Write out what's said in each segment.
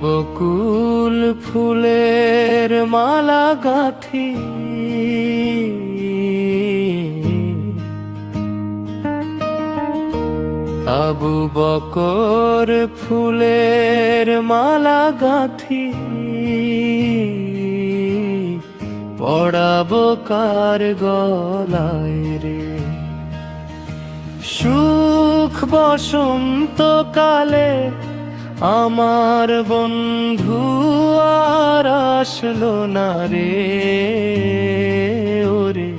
বকুল ফুলের মালা গাথি। আবু বকর ফুলের মালা গাথি। পড়াবো কার গলায় রে। সুখ বসন্ত কালে আমার বন্ধু আর আসলো না রে, ওরে।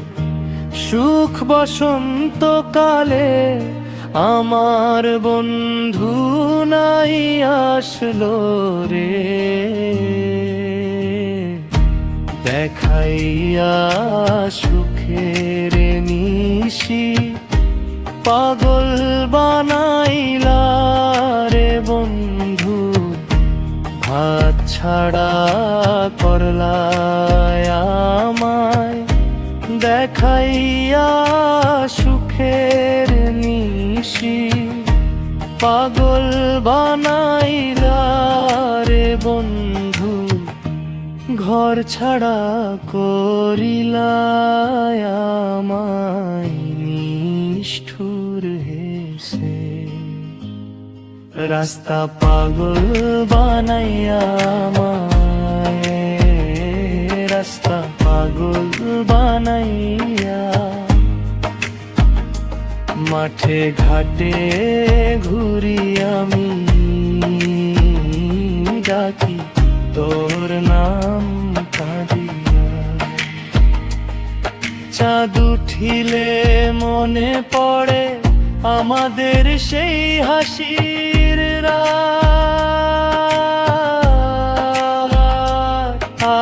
সুখ বসন্ত কালে আমার বন্ধু নাই আসলো রে। দেখাইয়া সুখের নিশি পাগল বানাইলা ছাড়া করলায় আমায়, দেখাইয়া সুখের নিশি। পাগল বানাইলা রে বন্ধু, ঘর ছাড়া আমায় নিষ্ঠুর হেসে। রাস্তা পাগল বানাইয়া মাঠে ঘাটে ঘুরি আমি। ডাকি, তোর নাম চাঁদ উঠিলে মনে পড়ে আমাদের সেই হাসির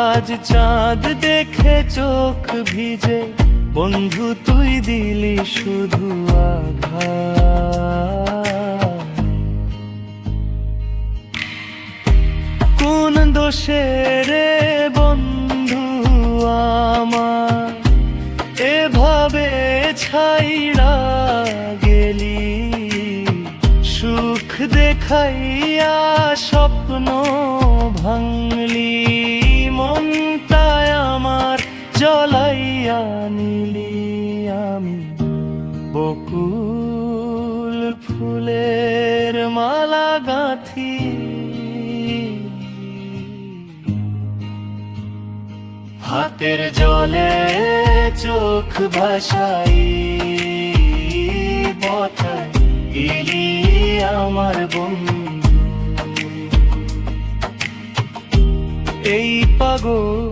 আজ চাঁদ দেখে চোখ ভিজে, বন্ধু তুই দিলি শুধু কোন দোষে রে বন্ধু আমার? এভাবে ছাইড়া গেলি, সুখ দেখাইয়া স্বপ্ন ভাঙলি, মনটায় আমার জ্বলাইয়া নিলি আমি। বকুল ফুলের মালা গাঁথি হাতের জলে চোখ ভাসাই পথায় ইলি আমার বন্ধু। এই পাগল